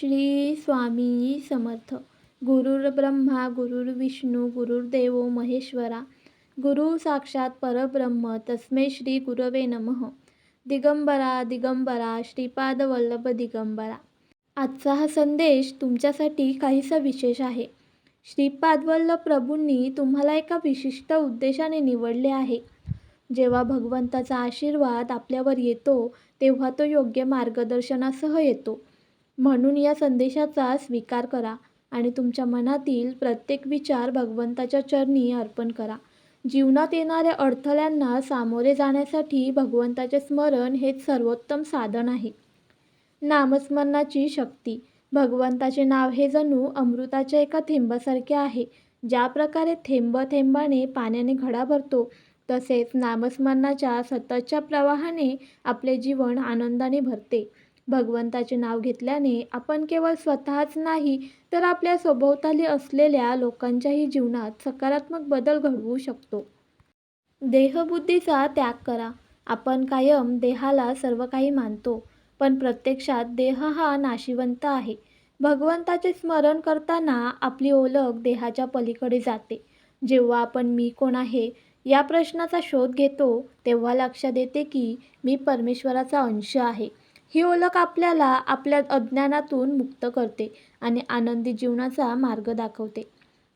श्री स्वामी समर्थ. गुरुर् ब्रह्मा गुरुर्विष्णू गुरुर्देव महेश्वरा. गुरु साक्षात परब्रह्म तस्मै श्री गुरवे नमः. दिगंबरा दिगंबरा श्रीपाद वल्लभ दिगंबरा. आजचा हा संदेश तुमच्यासाठी काहीसा विशेष आहे. श्रीपाद वल्लभ प्रभूंनी तुम्हाला एका विशिष्ट उद्देशाने निवडले आहे. जेव्हा भगवंताचा आशीर्वाद आपल्यावर येतो तेव्हा तो योग्य मार्गदर्शनासह येतो. म्हणून या संदेशाचा स्वीकार करा आणि तुमच्या मनातील प्रत्येक विचार भगवंताच्या चरणी अर्पण करा. जीवनात येणाऱ्या अडथळ्यांना सामोरे जाण्यासाठी भगवंताचे स्मरण हेच सर्वोत्तम साधन आहे. नामस्मरणाची शक्ती. भगवंताचे नाव हे जणू अमृताच्या एका थेंबासारखे आहे. ज्या प्रकारे थेंब थेंबाने पाण्याने घडा भरतो तसेच नामस्मरणाच्या सततच्या प्रवाहाने आपले जीवन आनंदाने भरते. भगवंताचे नाव घेतल्याने आपण केवळ स्वतःच नाही तर आपल्या सभोवताली असलेल्या लोकांच्याही जीवनात सकारात्मक बदल घडवू शकतो. देहबुद्धीचा त्याग करा. आपण कायम देहाला सर्व काही मानतो पण प्रत्यक्षात देह हा नाशिवंत आहे. भगवंताचे स्मरण करताना आपली ओळख देहाच्या पलीकडे जाते. जेव्हा आपण मी कोण आहे या प्रश्नाचा शोध घेतो तेव्हा लक्षात येते की मी परमेश्वराचा अंश आहे. ही ओळख आपल्याला आपल्या अज्ञानातून मुक्त करते आणि आनंदी जीवनाचा मार्ग दाखवते.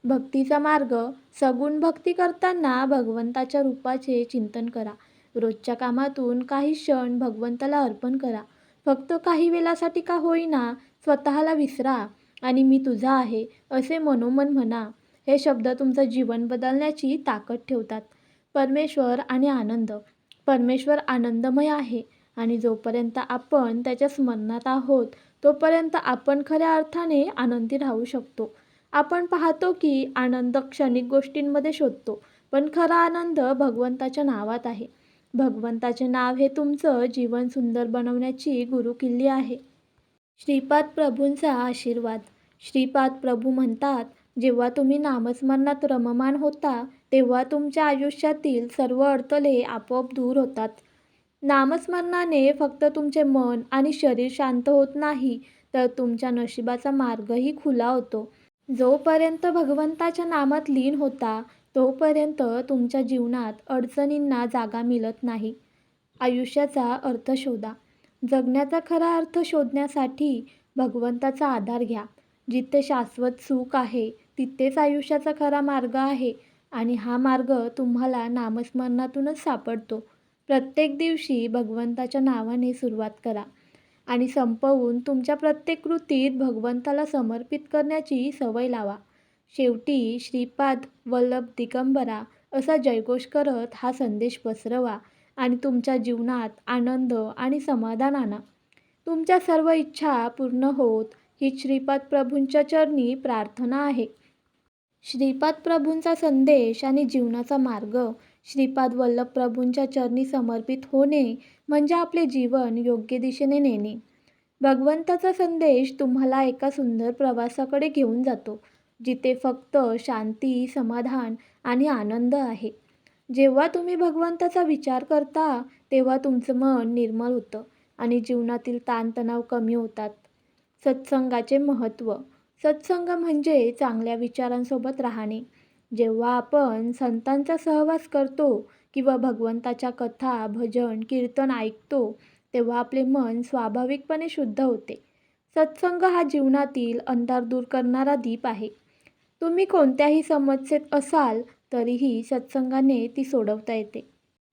भक्तीचा मार्ग सगुण भक्ती करताना भगवंताच्या रूपाचे चिंतन करा. रोजच्या कामातून काही क्षण भगवंताला अर्पण करा. फक्त काही वेळासाठी का होईना स्वतःला विसरा आणि मी तुझा आहे असे मनोमन म्हणा. हे शब्द तुमचं जीवन बदलण्याची ताकद ठेवतात. परमेश्वर आणि आनंद. परमेश्वर आनंदमय आहे. आणि जोपर्यंत आपण त्याच्या स्मरणात आहोत तोपर्यंत आपण खऱ्या अर्थाने आनंदी राहू शकतो. आपण पाहतो की आनंद क्षणिक गोष्टींमध्ये शोधतो पण खरा आनंद भगवंताच्या नावात आहे. भगवंताचे नाव हे तुमचं जीवन सुंदर बनवण्याची गुरुकिल्ली आहे. श्रीपाद प्रभूंचा आशीर्वाद. श्रीपाद प्रभू म्हणतात जेव्हा तुम्ही नामस्मरणात रममान होता तेव्हा तुमच्या आयुष्यातील सर्व अडथळे आपोआप दूर होतात. नामस्मरणाने फक्त तुमचे मन आणि शरीर शांत होत नाही तर तुमच्या नशिबाचा मार्गही खुला होतो. जोपर्यंत भगवंताच्या नामात लीन होता तोपर्यंत तुमच्या जीवनात अडचणींना जागा मिळत नाही. आयुष्याचा अर्थ शोधा. जगण्याचा खरा अर्थ शोधण्यासाठी भगवंताचा आधार घ्या. जिथे शाश्वत सुख आहे तिथेच आयुष्याचा खरा मार्ग आहे आणि हा मार्ग तुम्हाला नामस्मरणातूनच सापडतो. प्रत्येक दिवशी भगवंताच्या नावाने सुरुवात करा आणि संपवून तुमच्या प्रत्येक कृतीत भगवंताला समर्पित करण्याची सवय लावा. शेवटी श्रीपाद वल्लभ दिगंबरा असा जयघोष करत हा संदेश पसरवा आणि तुमच्या जीवनात आनंद आणि समाधान आणा. तुमच्या सर्व इच्छा पूर्ण होत ही श्रीपाद प्रभूंच्या चरणी प्रार्थना आहे. श्रीपाद प्रभूंचा संदेश आणि जीवनाचा मार्ग श्रीपाद वल्लभ प्रभूंच्या चरणी समर्पित होणे म्हणजे आपले जीवन योग्य दिशेने नेणे. भगवंताचा संदेश तुम्हाला एका सुंदर प्रवासाकडे घेऊन जातो जिथे फक्त शांती समाधान आणि आनंद आहे. जेव्हा तुम्ही भगवंताचा विचार करता तेव्हा तुमचं मन निर्मल होतं आणि जीवनातील ताणतणाव कमी होतात. सत्संगाचे महत्त्व. सत्संग म्हणजे चांगल्या विचारांसोबत राहणे. जेव्हा आपण संतांचा सहवास करतो किंवा भगवंताच्या कथा भजन कीर्तन ऐकतो तेव्हा आपले मन स्वाभाविकपणे शुद्ध होते. सत्संग हा जीवनातील अंधार दूर करणारा दीप आहे. तुम्ही कोणत्याही समस्येत असाल तरीही सत्संगाने ती सोडवता येते.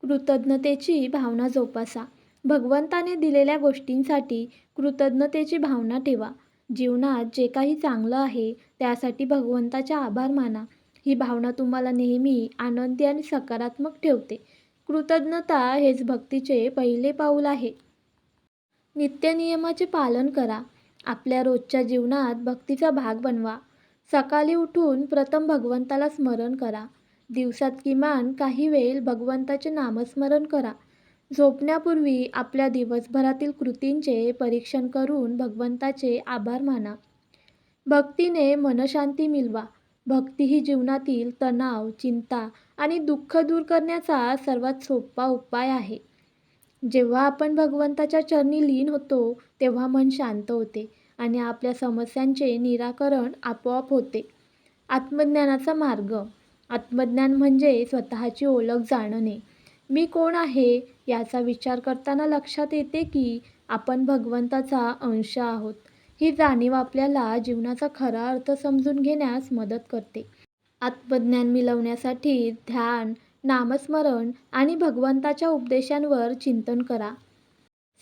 कृतज्ञतेची भावना जोपासा. भगवंताने दिलेल्या गोष्टींसाठी कृतज्ञतेची भावना ठेवा. जीवनात जे काही चांगलं आहे त्यासाठी भगवंताचा आभार माना. ही भावना तुम्हाला नेहमी आनंदी आणि सकारात्मक ठेवते. कृतज्ञता हेच भक्तीचे पहिले पाऊल आहे. नित्यनियमाचे पालन करा. आपल्या रोजच्या जीवनात भक्तीचा भाग बनवा. सकाळी उठून प्रथम भगवंताला स्मरण करा. दिवसात किमान काही वेळ भगवंताचे नामस्मरण करा. झोपण्यापूर्वी आपल्या दिवसभरातील कृतींचे परीक्षण करून भगवंताचे आभार माना. भक्तीने मनशांती मिळवा. भक्ती ही जीवनातील तणाव चिंता आणि दुःख दूर करण्याचा सर्वात सोपा उपाय आहे. जेव्हा आपण भगवंताच्या चरणी लीन होतो तेव्हा मन शांत होते आणि आपल्या समस्यांचे निराकरण आपोआप होते. आत्मज्ञानाचा मार्ग. आत्मज्ञान म्हणजे स्वतःची ओळख जाणणे. मी कोण आहे याचा विचार करताना लक्षात येते की आपण भगवंताचा अंश आहोत. ही जाणीव आपल्याला जीवनाचा खरा अर्थ समजून घेण्यास मदत करते. आत्मज्ञान मिळवण्यासाठी ध्यान नामस्मरण आणि भगवंताच्या उपदेशांवर चिंतन करा.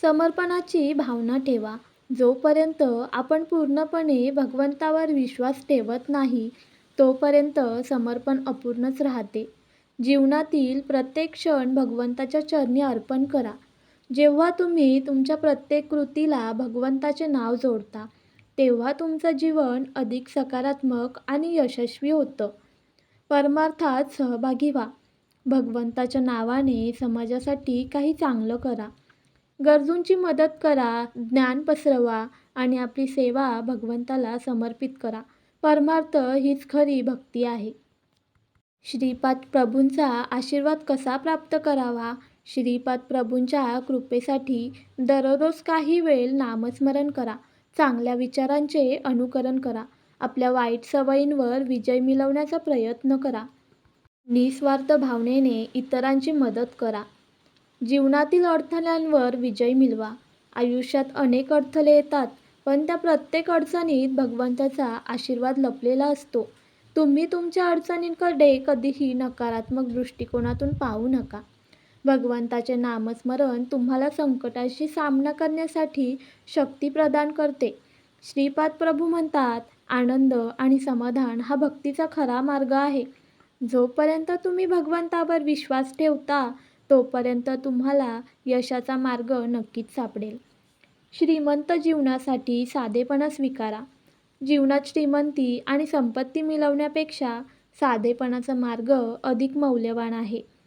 समर्पणाची भावना ठेवा. जोपर्यंत आपण पूर्णपणे भगवंतावर विश्वास ठेवत नाही तोपर्यंत समर्पण अपूर्णच राहते. जीवनातील प्रत्येक क्षण भगवंताच्या चरणी अर्पण करा. जेव्हा तुम्ही तुमच्या प्रत्येक कृतीला भगवंताचे नाव जोडता तेव्हा तुमचं जीवन अधिक सकारात्मक आणि यशस्वी होतं. परमार्थात सहभागी व्हा. भगवंताच्या नावाने समाजासाठी काही चांगलं करा. गरजूंची मदत करा ज्ञान पसरवा आणि आपली सेवा भगवंताला समर्पित करा. परमार्थ हीच खरी भक्ती आहे. श्रीपाद प्रभूंचा आशीर्वाद कसा प्राप्त करावा? श्रीपाद प्रभूंच्या कृपेसाठी दररोज काही वेळ नामस्मरण करा. चांगल्या विचारांचे अनुकरण करा. आपल्या वाईट सवयींवर विजय मिळवण्याचा प्रयत्न करा. निस्वार्थ भावनेने इतरांची मदत करा. जीवनातील अडथळ्यांवर विजय मिळवा. आयुष्यात अनेक अडथळे येतात पण त्या प्रत्येक अडचणीत भगवंताचा आशीर्वाद लपलेला असतो. तुम्ही तुमच्या अडचणींकडे कधीही नकारात्मक दृष्टिकोनातून पाहू नका. भगवंताचे नामस्मरण तुम्हाला संकटाशी सामना करण्यासाठी शक्ती प्रदान करते. श्रीपाद प्रभू म्हणतात आनंद आणि समाधान हा भक्तीचा खरा मार्ग आहे. जोपर्यंत तुम्ही भगवंतावर विश्वास ठेवता तोपर्यंत तुम्हाला यशाचा मार्ग नक्कीच सापडेल. श्रीमंत जीवनासाठी साधेपणा स्वीकारा. जीवनात श्रीमंती आणि संपत्ती मिळवण्यापेक्षा साधेपणाचा मार्ग अधिक मौल्यवान आहे.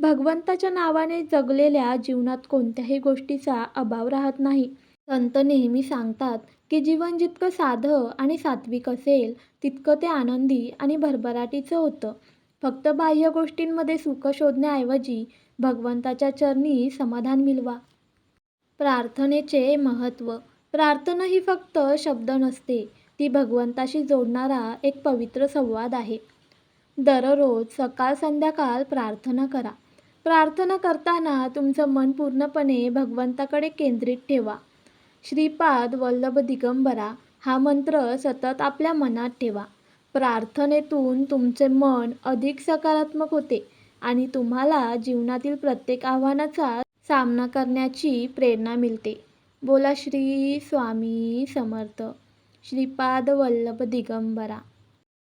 भगवंताच्या नावाने जगलेल्या जीवनात कोणत्याही गोष्टीचा अभाव राहत नाही. संत नेहमी सांगतात की जीवन जितकं साधं आणि सात्विक असेल तितकं ते आनंदी आणि भरभराटीचं होतं. फक्त बाह्य गोष्टींमध्ये सुख शोधण्याऐवजी भगवंताच्या चरणी समाधान मिळवा. प्रार्थनेचे महत्त्व. प्रार्थना ही फक्त शब्द नसते ती भगवंताशी जोडणारा एक पवित्र संवाद आहे. दररोज सकाळ संध्याकाळ प्रार्थना करा. प्रार्थना करताना तुमचं मन पूर्णपणे भगवंताकडे केंद्रित ठेवा. श्रीपाद वल्लभ दिगंबरा हा मंत्र सतत आपल्या मनात ठेवा. प्रार्थनेतून तुमचे मन अधिक सकारात्मक होते आणि तुम्हाला जीवनातील प्रत्येक आव्हानाचा सामना करण्याची प्रेरणा मिळते. बोला श्री स्वामी समर्थ. श्रीपाद वल्लभ दिगंबरा.